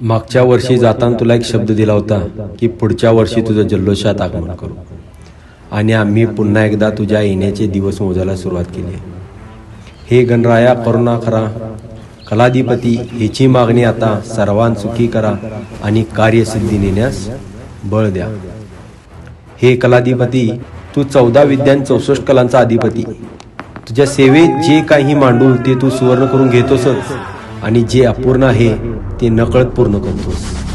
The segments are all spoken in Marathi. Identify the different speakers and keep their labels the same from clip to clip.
Speaker 1: मागच्या वर्षी जाताना तुला एक शब्द दिला होता की पुढच्या वर्षी तुझं जल्लोषात आगमन करू. आणि आम्ही पुन्हा एकदा तुझ्या येण्याचे दिवस मोजायला सुरुवात केली. हे गणराया करुणा करा. कलाधिपती ह्याची मागणी आता सर्वां सुखी करा आणि कार्यसिद्धी नेण्यास बळ द्या. हे कलाधिपती तू चौदा विद्यान चौसष्ट कलांचा अधिपती. तुझ्या सेवेत जे काही मांडू ते तू सुवर्ण करून घेतोसच. आणि जे अपूर्ण आहे ते नकळत पूर्ण करतोस.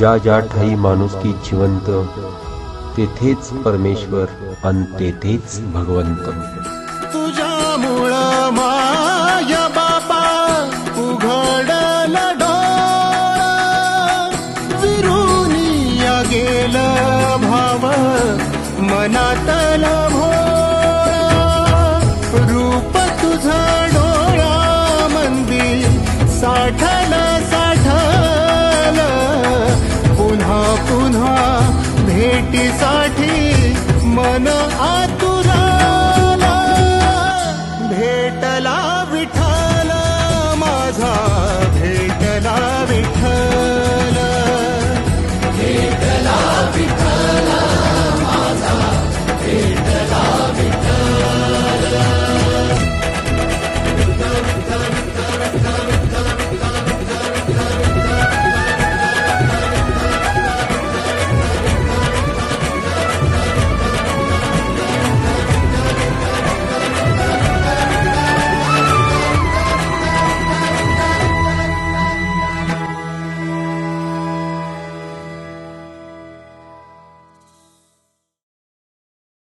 Speaker 2: ज्या ज्या ठाई माणुसकी जिवंत तेथेच परमेश्वर आणि तेथेच भगवंत.
Speaker 3: तुझ्यामुळं माया बापा उघडल डोळ. गेल गेलं भाव मनातल रूप तुझा डोळा मंदिर साठला भेटीसाठी मन आ